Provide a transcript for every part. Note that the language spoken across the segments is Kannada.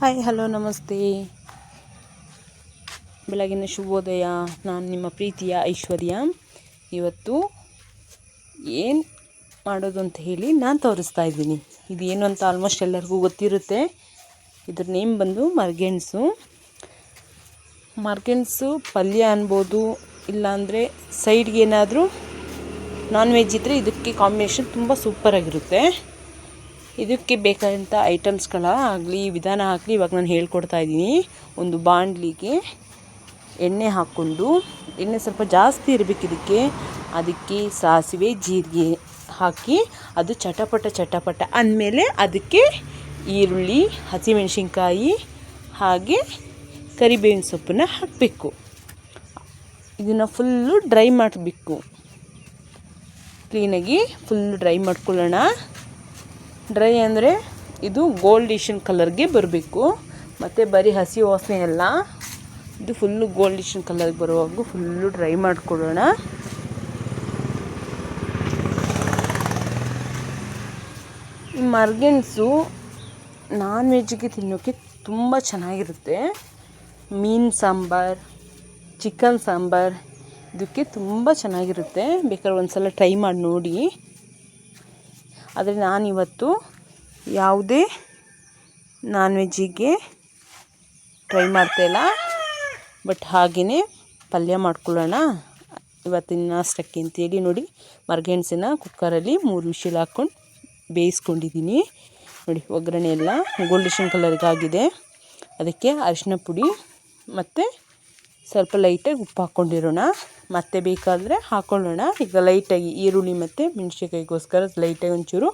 ಹಾಯ್, ಹಲೋ, ನಮಸ್ತೆ. ಬೆಳಗಿನ ಶುಭೋದಯ. ನಾನು ನಿಮ್ಮ ಪ್ರೀತಿಯ ಐಶ್ವರ್ಯ. ಇವತ್ತು ಏನು ಮಾಡೋದು ಅಂತ ಹೇಳಿ ನಾನು ತೋರಿಸ್ತಾ ಇದ್ದೀನಿ. ಇದು ಏನು ಅಂತ ಆಲ್ಮೋಸ್ಟ್ ಎಲ್ಲರಿಗೂ ಗೊತ್ತಿರುತ್ತೆ. ಇದ್ರ ನೇಮ್ ಬಂದು ಮರ್ಗೆಣ್ಸು ಮರ್ಗೆಣ್ಸು ಪಲ್ಯ ಅನ್ಬೋದು, ಇಲ್ಲಾಂದರೆ ಸೈಡ್ಗೆ ಏನಾದರೂ ನಾನ್ ವೆಜ್ ಇದ್ದರೆ ಇದಕ್ಕೆ ಕಾಂಬಿನೇಷನ್ ತುಂಬ ಸೂಪರಾಗಿರುತ್ತೆ ಇದಕ್ಕೆ ಬೇಕಾದಂಥ ಐಟಮ್ಸ್ಗಳ ಆಗಲಿ, ವಿಧಾನ ಆಗಲಿ ಇವಾಗ ನಾನು ಹೇಳ್ಕೊಡ್ತಾ ಇದ್ದೀನಿ. ಒಂದು ಬಾಣಲಿಗೆ ಎಣ್ಣೆ ಹಾಕ್ಕೊಂಡು, ಎಣ್ಣೆ ಸ್ವಲ್ಪ ಜಾಸ್ತಿ ಇರಬೇಕು ಇದಕ್ಕೆ. ಅದಕ್ಕೆ ಸಾಸಿವೆ, ಜೀರಿಗೆ ಹಾಕಿ ಅದು ಚಟಪಟ ಚಟಪಟ ಅಂದಮೇಲೆ ಅದಕ್ಕೆ ಈರುಳ್ಳಿ, ಹಸಿಮೆಣಸಿನ್ಕಾಯಿ ಹಾಗೆ ಕರಿಬೇವಿನ ಸೊಪ್ಪನ್ನು ಹಾಕಬೇಕು. ಇದನ್ನು ಫುಲ್ಲು ಡ್ರೈ ಮಾಡಬೇಕು. ಕ್ಲೀನಾಗಿ ಫುಲ್ಲು ಡ್ರೈ ಮಾಡ್ಕೊಳ್ಳೋಣ. ಡ್ರೈ ಅಂದರೆ ಇದು ಗೋಲ್ಡಿಷನ್ ಕಲರ್ಗೆ ಬರಬೇಕು. ಮತ್ತು ಬರೀ ಹಸಿ ವಾಸನೆ ಎಲ್ಲ ಇದು ಫುಲ್ಲು ಗೋಲ್ಡಿಷನ್ ಕಲರ್ಗೆ ಬರುವಾಗೂ ಫುಲ್ಲು ಡ್ರೈ ಮಾಡಿಕೊಡೋಣ. ಈ ಮರ್ಗೆಣ್ಸು ನಾನ್ ವೆಜ್ಗೆ ತಿನ್ನೋಕ್ಕೆ ತುಂಬ ಚೆನ್ನಾಗಿರುತ್ತೆ. ಮೀನು ಸಾಂಬಾರು ಚಿಕನ್ ಸಾಂಬಾರು, ಇದಕ್ಕೆ ತುಂಬ ಚೆನ್ನಾಗಿರುತ್ತೆ. ಬೇಕಾದ್ರೆ ಒಂದು ಸಲ ಟ್ರೈ ಮಾಡಿ ನೋಡಿ. ಆದರೆ ನಾನಿವತ್ತು ಯಾವುದೇ ನಾನ್ ವೆಜ್ಜಿಗೆ ಟ್ರೈ ಮಾಡ್ತಾಯಿಲ್ಲ ಬಟ್ ಹಾಗೆಯೇ ಪಲ್ಯ ಮಾಡ್ಕೊಳ್ಳೋಣ. ಇವತ್ತಿನ ಅಷ್ಟಕ್ಕೆ ಅಂತೇಳಿ ನೋಡಿ, ಮರ್ಗೆಣ್ಸಿನ ಕುಕ್ಕರಲ್ಲಿ ಮೂರು ವಿಷಲ್ ಹಾಕ್ಕೊಂಡು ಬೇಯಿಸ್ಕೊಂಡಿದ್ದೀನಿ. ನೋಡಿ, ಒಗ್ಗರಣೆ ಎಲ್ಲ ಗೋಲ್ಡಿಶನ್ ಕಲರ್ಗಾಗಿದೆ ಅದಕ್ಕೆ ಅರಿಶಿನ ಪುಡಿ ಮತ್ತು ಸ್ವಲ್ಪ ಲೈಟಾಗಿ ಉಪ್ಪು ಹಾಕ್ಕೊಂಡಿರೋಣ. ಮತ್ತೆ ಬೇಕಾದರೆ ಹಾಕ್ಕೊಳ್ಳೋಣ ಈಗ ಲೈಟಾಗಿ ಈರುಳ್ಳಿ ಮತ್ತು ಮೆಣಸಿನ್ಕಾಯಿಗೋಸ್ಕರ ಲೈಟಾಗಿ ಒಂಚೂರು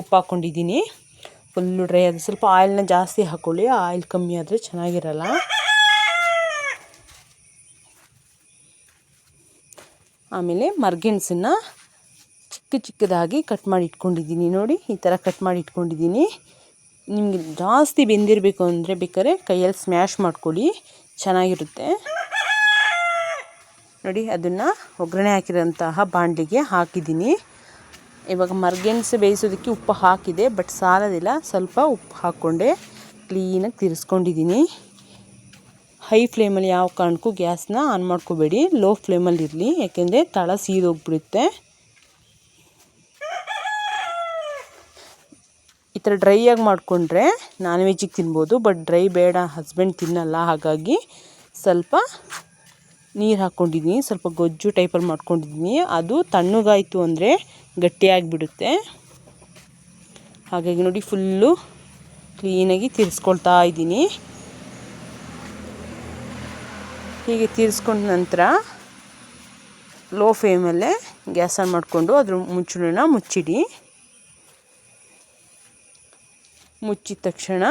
ಉಪ್ಪು ಹಾಕ್ಕೊಂಡಿದ್ದೀನಿ. ಫುಲ್ಲು ಡ್ರೈ ಅದು ಸ್ವಲ್ಪ ಆಯಿಲ್ನ ಜಾಸ್ತಿ ಹಾಕ್ಕೊಳ್ಳಿ ಆಯಿಲ್ ಕಮ್ಮಿ ಆದರೆ ಚೆನ್ನಾಗಿರಲ್ಲ. ಆಮೇಲೆ ಮರ್ಗೆಣ್ಸನ್ನು ಚಿಕ್ಕ ಚಿಕ್ಕದಾಗಿ ಕಟ್ ಮಾಡಿ ಇಟ್ಕೊಂಡಿದ್ದೀನಿ. ನೋಡಿ, ಈ ಥರ ಕಟ್ ಮಾಡಿ ಇಟ್ಕೊಂಡಿದ್ದೀನಿ. ನಿಮಗೆ ಜಾಸ್ತಿ ಬೆಂದಿರಬೇಕು ಅಂದರೆ ಬೇಕಾದ್ರೆ ಕೈಯಲ್ಲಿ ಸ್ಮ್ಯಾಶ್ ಮಾಡ್ಕೊಳ್ಳಿ. ಚೆನ್ನಾಗಿರುತ್ತೆ. ನೋಡಿ, ಅದನ್ನು ಒಗ್ಗರಣೆ ಹಾಕಿರೋಂತಹ ಬಾಣಲಿಗೆ ಹಾಕಿದ್ದೀನಿ. ಇವಾಗ ಮರ್ಗೆಣಸು ಬೇಯಿಸೋದಕ್ಕೆ ಉಪ್ಪು ಹಾಕಿದೆ ಬಟ್ ಸಾಲೋದಿಲ್ಲ. ಸ್ವಲ್ಪ ಉಪ್ಪು ಹಾಕ್ಕೊಂಡೆ ಕ್ಲೀನಾಗಿ ತಿರ್ಸ್ಕೊಂಡಿದ್ದೀನಿ. ಹೈ ಫ್ಲೇಮಲ್ಲಿ ಯಾವ ಕಾರಣಕ್ಕೂ ಗ್ಯಾಸ್ನ ಆನ್ ಮಾಡ್ಕೋಬೇಡಿ. ಲೋ ಫ್ಲೇಮಲ್ಲಿ ಇರಲಿ, ಯಾಕೆಂದರೆ ತಳ ಸೀದೋಗ್ಬಿಡುತ್ತೆ ಈ ಥರ ಡ್ರೈಯಾಗಿ ಮಾಡಿಕೊಂಡ್ರೆ ನಾನ್ ವೆಜ್ಜಿಗೆ ತಿನ್ಬೋದು ಬಟ್ ಡ್ರೈ ಬೇಡ ಹಸ್ಬೆಂಡ್ ತಿನ್ನಲ್ಲ, ಹಾಗಾಗಿ ಸ್ವಲ್ಪ ನೀರು ಹಾಕ್ಕೊಂಡಿದ್ದೀನಿ ಸ್ವಲ್ಪ ಗೊಜ್ಜು ಟೈಪಲ್ಲಿ ಮಾಡ್ಕೊಂಡಿದ್ದೀನಿ ಅದು ತಣ್ಣಗಾಯಿತು ಅಂದರೆ ಗಟ್ಟಿಯಾಗಿಬಿಡುತ್ತೆ. ಹಾಗಾಗಿ ನೋಡಿ ಫುಲ್ಲು ಕ್ಲೀನಾಗಿ ತಿರ್ಸ್ಕೊಳ್ತಾ ಇದ್ದೀನಿ. ಹೀಗೆ ತೀರಿಸ್ಕೊಂಡ ನಂತರ ಲೋ ಫ್ಲೇಮಲ್ಲೇ ಗ್ಯಾಸ್ ಆನ್ ಮಾಡಿಕೊಂಡು ಅದ್ರ ಮುಚ್ಚಳನ ಮುಚ್ಚಿಡಿ. ಮುಚ್ಚಿದ ತಕ್ಷಣ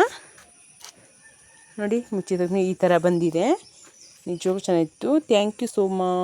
ನೋಡಿ ಮುಚ್ಚಿದ ತಕ್ಷಣ ಈ ಥರ ಬಂದಿದೆ. ನಿಜವಾಗೂ ಚೆನ್ನಾಗಿತ್ತು. Thank you so much